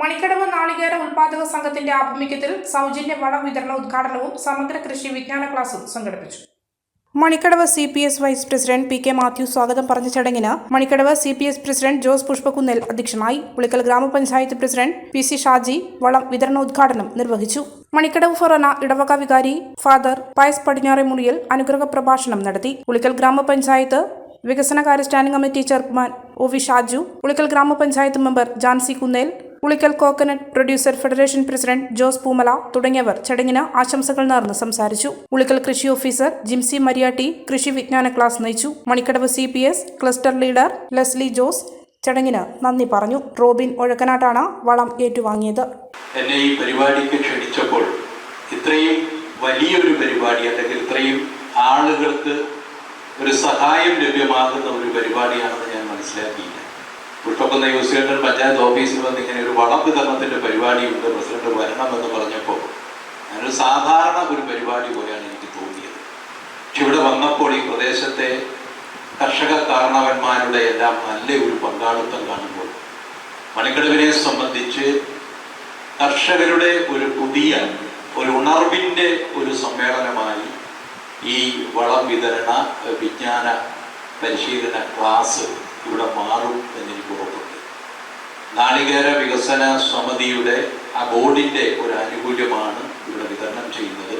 മണിക്കടവ് നാളികേര ഉൽപാദക സംഘത്തിന്റെ ആഭിമുഖ്യത്തിൽ സൗജന്യ വളം വിതരണ ഉദ്ഘാടനവും സമഗ്ര കൃഷി വിജ്ഞാന ക്ലാസും സംഘടിപ്പിച്ചു. Manikkadavu C P S vice president P K Mathew സ്വാഗതം പറഞ്ഞ ചടങ്ങിന് Manikkadavu C P S president Jose Pushpakunnel അധ്യക്ഷനായി പുളിക്കൽ ഗ്രാമപഞ്ചായത്ത് പ്രസിഡന്റ് പി സി ഷാജി വളം വിതരണോദ്ഘാടനം നിർവഹിച്ചു. മണിക്കടവ് ഫൊറോന ഇടവക വികാരി ഫാദർ പയസ് പടിഞ്ഞാറേമുറിയിൽ അനുഗ്രഹ പ്രഭാഷണം നടത്തി. പുളിക്കൽ ഗ്രാമപഞ്ചായത്ത് വികസനകാര്യ standing committee chairman O V Shaju Pulikkal ഗ്രാമപഞ്ചായത്ത് member Jancy Kunnel Pulikkal coconut producer federation president Jose Poomala തുടങ്ങിയവർ ചടങ്ങിന് ആശംസകൾ നേർന്ന് സംസാരിച്ചു. പുളിക്കൽ കൃഷി ഓഫീസർ ജിംസി മരിയാട്ടി കൃഷി വിജ്ഞാന ക്ലാസ് നയിച്ചു. Manikkadavu C cluster leader Lesley Jose ചടങ്ങിന് നന്ദി പറഞ്ഞു. റോബിൻ ഒഴക്കനാട്ടാണ് വളം ഏറ്റുവാങ്ങിയത്. എന്നെ ഈ പരിപാടിക്ക് ക്ഷണിച്ചപ്പോൾ ഇത്രയും വലിയൊരു പരിപാടി അല്ലെങ്കിൽ ഇത്രയും ആളുകൾക്ക് ഒരു സഹായം ലഭ്യമാകുന്ന ഒരു പരിപാടിയാണെന്ന് ഞാൻ മനസ്സിലാക്കിയില്ല. പുഷ്പക്കുന്ന യൂസിലണ്ടൻ പഞ്ചായത്ത് ഓഫീസിൽ വന്ന് ഇങ്ങനെ ഒരു വളം വിതരണത്തിന്റെ പരിപാടിയുണ്ട് പ്രസിഡന്റ് വരണമെന്ന് പറഞ്ഞപ്പോൾ ഞാനൊരു സാധാരണ ഒരു പരിപാടി പോലെയാണ് എനിക്ക് തോന്നിയത്. പക്ഷെ ഇവിടെ വന്നപ്പോൾ ഈ പ്രദേശത്തെ കർഷക കാരണവന്മാരുടെ എല്ലാം നല്ല ഒരു പങ്കാളിത്തം കാണുമ്പോൾ മണിക്കടവിനെ സംബന്ധിച്ച് കർഷകരുടെ ഒരു പുതിയ ഒരു ഉണർവിന്റെ ഒരു സമ്മേളനമായി ഈ വളം വിതരണ വിജ്ഞാന പരിശീലന ക്ലാസ് ഇവിടെ മാറും എന്നെനിക്ക് ഉറപ്പുണ്ട്. നാളികേര വികസന സമിതിയുടെ ആ ബോർഡിന്റെ ഒരു ആനുകൂല്യമാണ് ഇവിടെ വിതരണം ചെയ്യുന്നത്.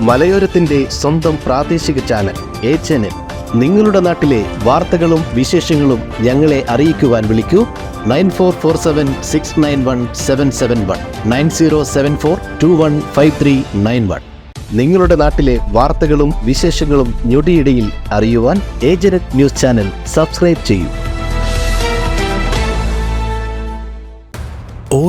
മലയോരത്തിന്റെ സ്വന്തം പ്രാദേശിക ചാനൽ എ ചാനൽ. നിങ്ങളുടെ നാട്ടിലെ വാർത്തകളും വിശേഷങ്ങളും ഞങ്ങളെ അറിയിക്കുവാൻ വിളിക്കൂ. Nine four four seven six nine one seven seven one. Nine zero seven four two one five three nine one. നിങ്ങളുടെ നാട്ടിലെ വാർത്തകളും വിശേഷങ്ങളും ഞൊടിയിടയിൽ അറിയുവാൻ ഏജനറ്റ് ന്യൂസ് ചാനൽ സബ്സ്ക്രൈബ് ചെയ്യൂ.